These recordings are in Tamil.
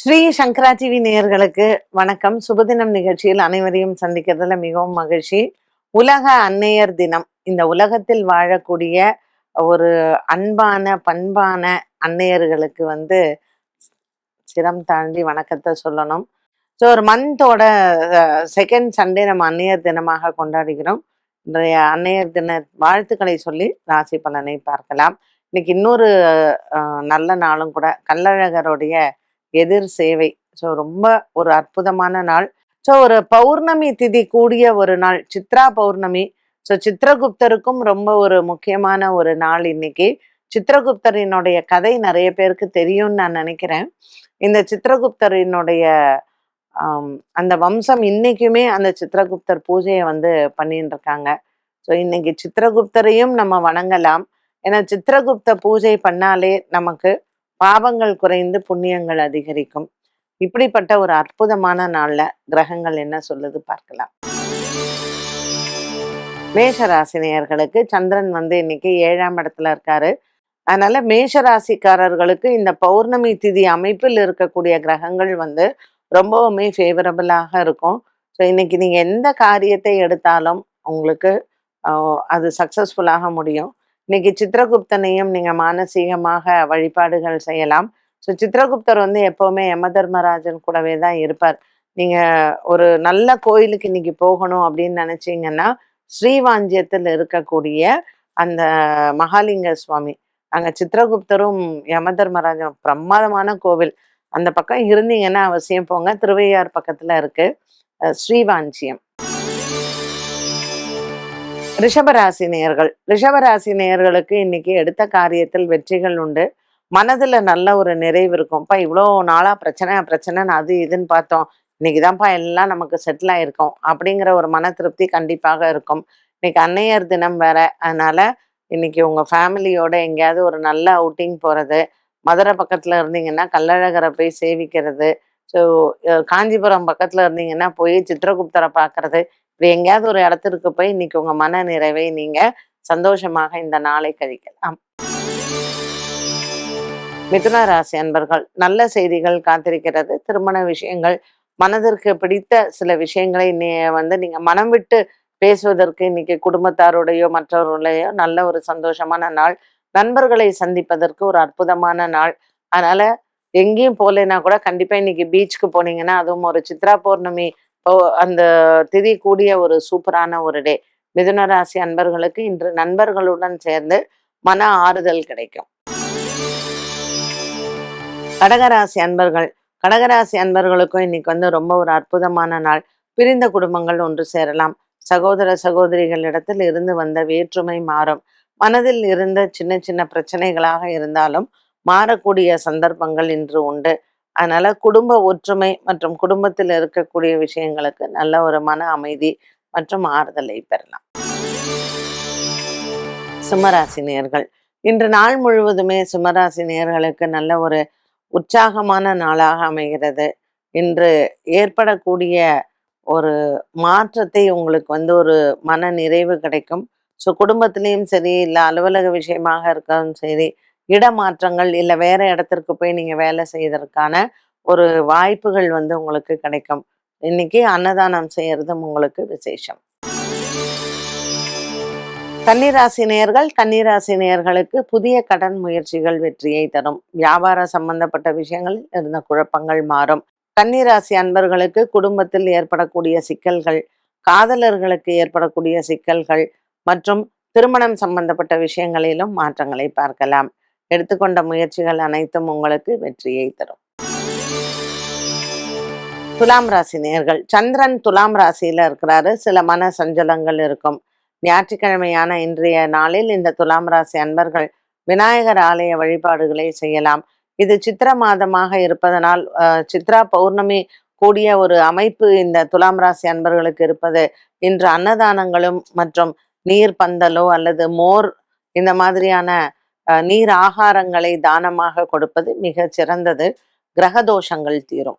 ஸ்ரீ சங்கரா டிவி நேயர்களுக்கு வணக்கம். சுபதினம் நிகழ்ச்சியில் அனைவரையும் சந்திக்கிறதுல மிகவும் மகிழ்ச்சி. உலக அன்னையர் தினம். இந்த உலகத்தில் வாழக்கூடிய ஒரு அன்பான பண்பான அன்னையர்களுக்கு வந்து சிரம் தாண்டி வணக்கத்தை சொல்லணும். ஸோ ஒரு மந்தோட செகண்ட் சண்டே நம்ம அன்னையர் தினமாக கொண்டாடுகிறோம். இன்றைய அன்னையர் தின வாழ்த்துக்களை சொல்லி ராசி பலனை பார்க்கலாம். இன்னைக்கு இன்னொரு நல்ல நாளும் கூட. கள்ளழகருடைய எதிர் சேவை. ஸோ ரொம்ப ஒரு அற்புதமான நாள். ஸோ ஒரு பௌர்ணமி திதி கூடிய ஒரு நாள். சித்ரா பௌர்ணமி. ஸோ சித்திரகுப்தருக்கும் ரொம்ப ஒரு முக்கியமான ஒரு நாள் இன்னைக்கு. சித்திரகுப்தரினுடைய கதை நிறைய பேருக்கு தெரியும்னு நான் நினைக்கிறேன். இந்த சித்திரகுப்தரினுடைய அந்த வம்சம் இன்னைக்குமே அந்த சித்திரகுப்தர் பூஜையை வந்து பண்ணிட்டு இருக்காங்க ஸோ இன்னைக்கு சித்திரகுப்தரையும் நம்ம வணங்கலாம். ஏன்னா சித்திரகுப்த பூஜை பண்ணாலே நமக்கு பாவங்கள் குறைந்து புண்ணியங்கள் அதிகரிக்கும். இப்படிப்பட்ட ஒரு அற்புதமான நாள்ல கிரகங்கள் என்ன சொல்லுது பார்க்கலாம். மேஷ ராசினியர்களுக்கு சந்திரன் வந்து இன்னைக்கு ஏழாம் இடத்துல இருக்காரு. அதனால மேஷ ராசிக்காரர்களுக்கு இந்த பௌர்ணமி திதி அமைப்பில் இருக்கக்கூடிய கிரகங்கள் வந்து ரொம்பவுமே ஃபேவரபிளாக இருக்கும். ஸோ இன்னைக்கு நீங்கள் எந்த காரியத்தை எடுத்தாலும் உங்களுக்கு அது சக்ஸஸ்ஃபுல்லாக முடியும். இன்னைக்கு சித்திரகுப்தனையும் நீங்க மானசீகமாக வழிபாடுகள் செய்யலாம். ஸோ சித்திரகுப்தர் வந்து எப்பவுமே யம தர்மராஜன் கூடவே தான் இருப்பார். நீங்க ஒரு நல்ல கோயிலுக்கு இன்னைக்கு போகணும் அப்படின்னு நினைச்சீங்கன்னா ஸ்ரீவாஞ்சியத்தில் இருக்கக்கூடிய அந்த மகாலிங்க சுவாமி. அங்கே சித்திரகுப்தரும் யம தர்மராஜன் பிரமாதமான கோவில். அந்த பக்கம் இருந்தீங்கன்னா அவசியம் போங்க. திருவையார் பக்கத்தில் இருக்கு ஸ்ரீவாஞ்சியம். ரிஷபராசி நேயர்கள். ரிஷபராசி நேயர்களுக்கு இன்னைக்கு எடுத்த காரியத்தில் வெற்றிகள் உண்டு. மனதுல நல்ல ஒரு நிறைவு இருக்கும்ப்பா இவ்வளோ நாளா பிரச்சனை பிரச்சனைன்னு அது இதுன்னு பார்த்தோம். இன்னைக்கு தான்ப்பா எல்லாம் நமக்கு செட்டில் ஆயிருக்கோம். அப்படிங்கிற ஒரு மன திருப்தி கண்டிப்பாக இருக்கும். இன்னைக்கு அன்னையர் தினம் வேற. அதனால இன்னைக்கு உங்க ஃபேமிலியோட எங்கேயாவது ஒரு நல்ல அவுட்டிங் போறது மதுரை பக்கத்துல இருந்தீங்கன்னா கள்ளழகரை போய் சேவிக்கிறது ஸோ காஞ்சிபுரம் பக்கத்துல இருந்தீங்கன்னா போய் சித்திரகுப்தரை பார்க்கறது இப்படி எங்கேயாவது ஒரு இடத்திற்கு போய் இன்னைக்கு உங்க மன நிறைவை நீங்க சந்தோஷமாக இந்த நாளை கழிக்கலாம். மிதுன ராசி அன்பர்கள் நல்ல செய்திகள் காத்திருக்கிறது. திருமண விஷயங்கள் மனதிற்கு பிடித்த சில விஷயங்களை நீ வந்து நீங்க மனம் விட்டு பேசுவதற்கு இன்னைக்கு குடும்பத்தாரோடையோ மற்றவர்களையோ நல்ல ஒரு சந்தோஷமான நாள். நண்பர்களை சந்திப்பதற்கு ஒரு அற்புதமான நாள். அதனால எங்கேயும் போகலைன்னா கூட கண்டிப்பா இன்னைக்கு பீச்சுக்கு போனீங்கன்னா அதுவும் ஒரு சித்ரா பௌர்ணமி அந்த திதி கூடிய ஒரு சூப்பரான ஒரு டே. மிதுன ராசி அன்பர்களுக்கு இன்று நண்பர்களுடன் சேர்ந்து மன ஆறுதல் கிடைக்கும். கடகராசி அன்பர்கள் கடகராசி அன்பர்களுக்கும் இன்னைக்கு வந்து ரொம்ப ஒரு அற்புதமான நாள். பிரிந்த குடும்பங்கள் ஒன்று சேரலாம். சகோதர சகோதரிகளிடத்தில் இருந்து வந்த வேற்றுமை மாறும். மனதில் இருந்த சின்ன சின்ன பிரச்சனைகளாக இருந்தாலும் மாறக்கூடிய சந்தர்ப்பங்கள் இன்று உண்டு. அதனால குடும்ப ஒற்றுமை மற்றும் குடும்பத்தில் இருக்கக்கூடிய விஷயங்களுக்கு நல்ல ஒரு மன அமைதி மற்றும் ஆறுதலை பெறலாம். சிம்மராசி நேர்கள். இன்று நாள் முழுவதுமே சிம்மராசி நேர்களுக்கு நல்ல ஒரு உற்சாகமான நாளாக அமைகிறது. இன்று ஏற்படக்கூடிய ஒரு மாற்றத்தை உங்களுக்கு வந்து ஒரு மன நிறைவு கிடைக்கும். ஸோ குடும்பத்திலையும் சரி இல்லை அலுவலக விஷயமாக இருக்கவும் சரி இடமாற்றங்கள் இல்லை வேற இடத்திற்கு போய் நீங்க வேலை செய்வதற்கான ஒரு வாய்ப்புகள் வந்து உங்களுக்கு கிடைக்கும். இன்னைக்கு அன்னதானம் செய்யறதும் உங்களுக்கு விசேஷம். கன்னிராசி நேர்கள் கன்னிராசி நேர்களுக்கு புதிய கடன் முயற்சிகள் வெற்றியை தரும். வியாபார சம்பந்தப்பட்ட விஷயங்களில் இருந்த குழப்பங்கள் மாறும். கன்னிராசி அன்பர்களுக்கு குடும்பத்தில் ஏற்படக்கூடிய சிக்கல்கள் காதலர்களுக்கு ஏற்படக்கூடிய சிக்கல்கள் மற்றும் திருமணம் சம்பந்தப்பட்ட விஷயங்களிலும் மாற்றங்களை பார்க்கலாம். எடுத்துக்கொண்ட முயற்சிகள் அனைத்தும் உங்களுக்கு வெற்றியை தரும். துலாம் ராசி நேர்கள். சந்திரன் துலாம் ராசியில இருக்கிறாரு. சில மன சஞ்சலங்கள் இருக்கும். ஞாயிற்றுக்கிழமையான இன்றைய நாளில் இந்த துலாம் ராசி அன்பர்கள் விநாயகர் ஆலய வழிபாடுகளை செய்யலாம். இது சித்திர மாதமாக இருப்பதனால் அஹ், சித்ரா பௌர்ணமி கூடிய ஒரு அமைப்பு இந்த துலாம் ராசி அன்பர்களுக்கு இருப்பது. இன்று அன்னதானங்களும் மற்றும் நீர் பந்தலோ அல்லது மோர் இந்த மாதிரியான நீர் ஆகாரங்களை தானமாக கொடுப்பது மிக சிறந்தது. கிரக தோஷங்கள் தீரும்.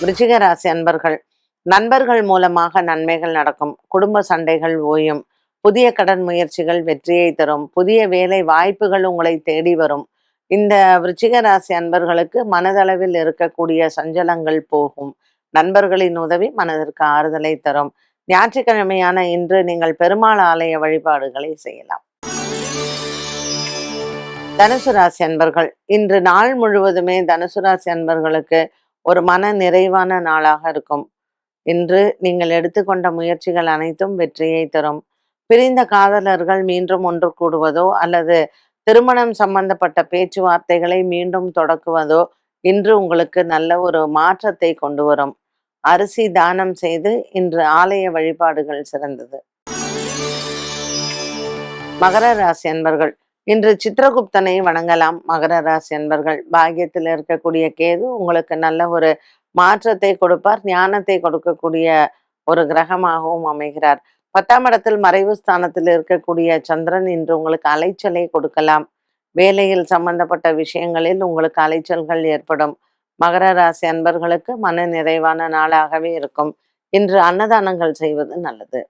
விருச்சிக ராசி அன்பர்கள் நண்பர்கள் மூலமாக நன்மைகள் நடக்கும். குடும்ப சண்டைகள் ஓயும். புதிய கடன் முயற்சிகள் வெற்றியை தரும். புதிய வேலை வாய்ப்புகள் உங்களை தேடி வரும். இந்த விருச்சிக ராசி அன்பர்களுக்கு மனதளவில் இருக்கக்கூடிய சஞ்சலங்கள் போகும். நண்பர்களின் உதவி மனதிற்கு ஆறுதலை தரும். ஞாயிற்றுக்கிழமையான இன்று நீங்கள் பெருமாள் ஆலய வழிபாடுகளை செய்யலாம். தனுசு ராசி அன்பர்கள் இன்று நாள் முழுவதுமே தனுசு ராசி அன்பர்களுக்கு ஒரு மன நிறைவான நாளாக இருக்கும். இன்று நீங்கள் எடுத்துக்கொண்ட முயற்சிகள் அனைத்தும் வெற்றியை தரும். பிரிந்த காதலர்கள் மீண்டும் ஒன்று கூடுவதோ அல்லது திருமணம் சம்பந்தப்பட்ட பேச்சுவார்த்தைகளை மீண்டும் தொடக்குவதோ இன்று உங்களுக்கு நல்ல ஒரு மாற்றத்தை கொண்டு வரும். அரிசி தானம் செய்து இன்று ஆலய வழிபாடுகள் சிறந்தது. மகர ராசி அன்பர்கள் இன்று சித்திரகுப்தனை வணங்கலாம். மகர ராசி அன்பர்கள் பாக்கியத்தில் இருக்கக்கூடிய கேது உங்களுக்கு நல்ல ஒரு மாற்றத்தை கொடுப்பார். ஞானத்தை கொடுக்கக்கூடிய ஒரு கிரகமாகவும் அமைகிறார். பத்தாம் இடத்தில் மறைவு ஸ்தானத்தில் இருக்கக்கூடிய சந்திரன் இன்று உங்களுக்கு அலைச்சலை கொடுக்கலாம். வேலையில் சம்பந்தப்பட்ட விஷயங்களில் உங்களுக்கு அலைச்சல்கள் ஏற்படும். மகர ராசி அன்பர்களுக்கு மன நிறைவான நாளாகவே இருக்கும். இன்று அன்னதானங்கள் செய்வது நல்லது.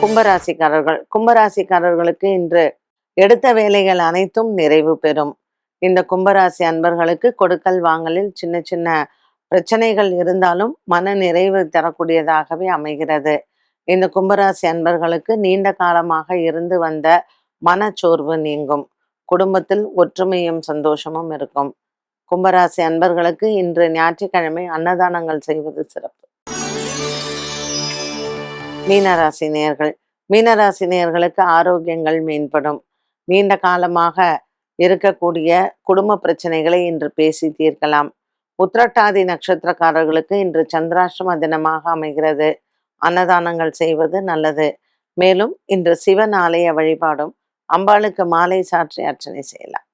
கும்பராசிக்காரர்கள் கும்பராசிக்காரர்களுக்கு இன்று எடுத்த வேலைகள் அனைத்தும் நிறைவு பெறும். இந்த கும்பராசி அன்பர்களுக்கு கொடுக்கல் வாங்கலில் சின்ன சின்ன பிரச்சனைகள் இருந்தாலும் மன நிறைவு தரக்கூடியதாகவே அமைகிறது. இந்த கும்பராசி அன்பர்களுக்கு நீண்ட காலமாக இருந்து வந்த மனச்சோர்வு நீங்கும். குடும்பத்தில் ஒற்றுமையும் சந்தோஷமும் இருக்கும். கும்பராசி அன்பர்களுக்கு இன்று ஞாயிற்றுக்கிழமை அன்னதானங்கள் செய்வது சிறப்பு. மீனராசி நேர்கள் மீனராசி நேர்களுக்கு ஆரோக்கியங்கள் மேம்படும். நீண்ட காலமாக இருக்கக்கூடிய குடும்ப பிரச்சனைகளை இன்று பேசி தீர்க்கலாம். உத்திரட்டாதி நட்சத்திரக்காரர்களுக்கு இன்று சந்திராஷ்டம தினமாக அமைகிறது. அன்னதானங்கள் செய்வது நல்லது. மேலும் இன்று சிவன் ஆலய வழிபாடும் அம்பாளுக்கு மாலை சாற்றி அர்ச்சனை செய்யலாம்.